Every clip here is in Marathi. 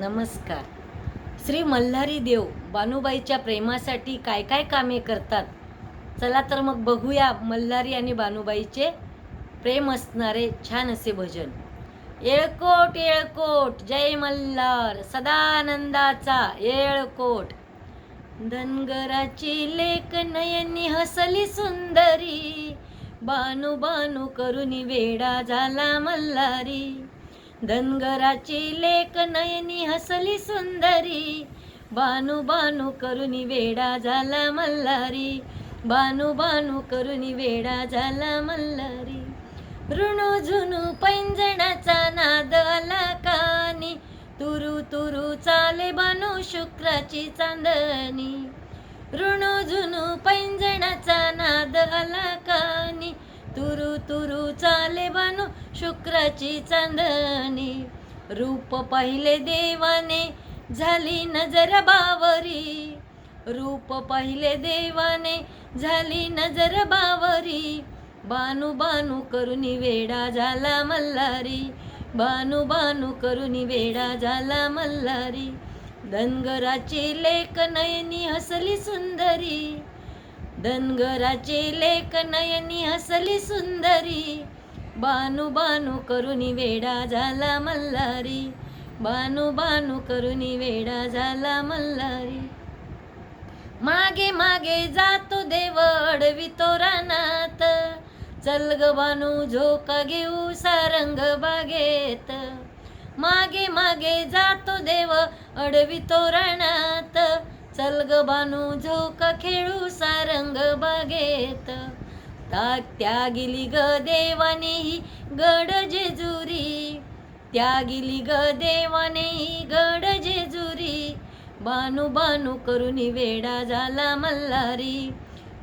नमस्कार. श्री मल्हारी देव बानुबाईच्या प्रेमासाठी काय काय कामे करतात? चला तर मग बघूया मल्हारी आणि बानुबाईचे प्रेम असणारे छान असे भजन. येळकोट येळकोट जय मल्हार सदानंदाचा येळकोट. धनगराची लेख नयनी हसली सुंदरी बानू बानू करुनी वेडा झाला मल्हारी. धनगराची लेख नयनी हसली सुंदरी. बानू बानू करुनी वेडा झाला मल्हारी. बानू बानू करुनी वेडा झाला मल्हारी. ऋणू झुनू पैंजणाचा नाद आला कानी. तुरु तुरु चाले बानू शुक्राची चांदणी ऋणू झुनू पैंजणाचा नाद आला कानी. तुरु तुरु चाले बानू शुक्राची चांदणी. रूप पाहिले देवाने झाली नजर बावरी. रूप पाहिले देवाने झाली नजर बावरी. बानू बानू करुनी वेडा झाला मल्हारी. बानू बानू करुनी वेडा झाला मल्हारी. धनगराची लेक नयनी हसली सुंदरी. धनगराची लेक नयनी हसली सुंदरी. बानू बानू करुनी वेडा झाला मल्हारी बानू बानू करुनी वेडा झाला मल्हारी मागे मागे जातो देव अडवितो रानात चल ग बानू झोका घेऊ सारंग बागेत मागे मागे जातो देव अडवितो रानात चल ग बानू झोका खेळू सारंग बागेत त्या गेली ग देवाने गड जेजुरी. त्या गेली ग देवाने गड जेजुरी. बानू बानू करुनी वेडा झाला मल्हारी.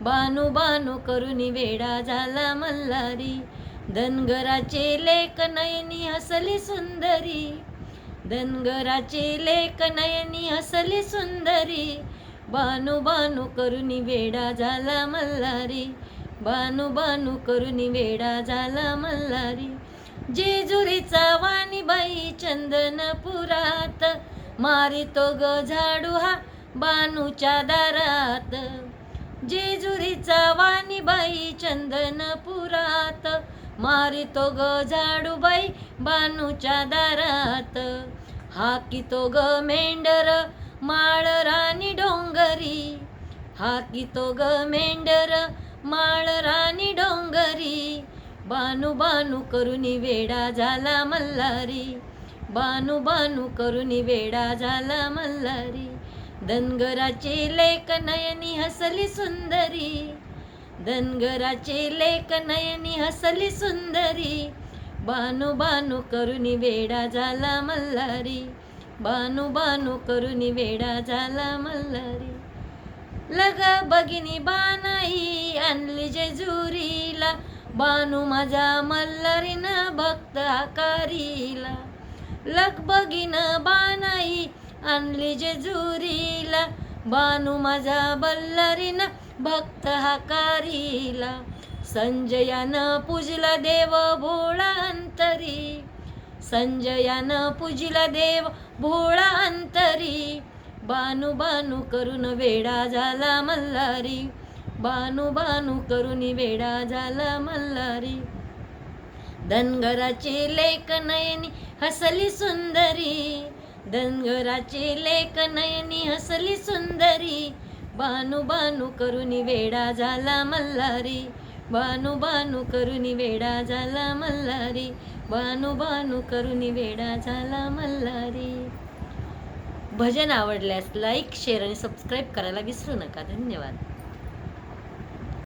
बानू बानू करुनी वेडा झाला मल्हारी. धनगराचे लेक नयनी हसली सुंदरी. धनगराचे लेक नयनी हसली सुंदरी. बानू बानू करुनी वेडा झाला मल्हारी. बानू बानू करून वेडा झाला मल्हारी. जेजुरीचा वाणीबाई चंदनपुरात. मारितो ग झाडू हा बानूच्या दारात. जेजुरीचा वाणीबाई चंदनपुरात. मारितो ग झाडूबाई बानूच्या दारात. हाकितो ग मेंढर माळ राणी डोंगरी. हाकितो ग मेंढर माळ बानू बानू करुनी वेडा झाला मल्हारी. बानू बानू करुनी वेडा झाला मल्हारी. धनगराचे लेख नयनी हसली सुंदरी. धनगराचे लेख नयनी हसली सुंदरी. बानू बानू करुनी वेडा झाला मल्हारी. बानू बानू करुनी वेडा झाला मल्हारी. लग बगिनी बानाई आणली जेजुरीला. बानू माझा मल्हारीनं भक्त आकारीला. लगबगीनं बानाई आणली जेजुरीला. बानू माझा बल्लारीनं भक्त हाकारीला संजयानं पूजला देव भोळा अंतरी संजयानं पूजला देव भोळा अंतरी बानू बानू करून वेडा झाला मल्हारी. बानू बानू करुनी वेडा झाला मल्हारी. धनगराची लेक नयनी हसली सुंदरी. धनगराची लेक नयनी हसली सुंदरी. बानू बानू करुनी वेडा झाला मल्हारी. बानू बानू करुनी वेडा झाला मल्हारी. बानू बानू करुनी वेडा झाला मल्हारी. भजन आवडल्यास लाईक शेअर आणि सबस्क्राईब करायला विसरू नका. धन्यवाद.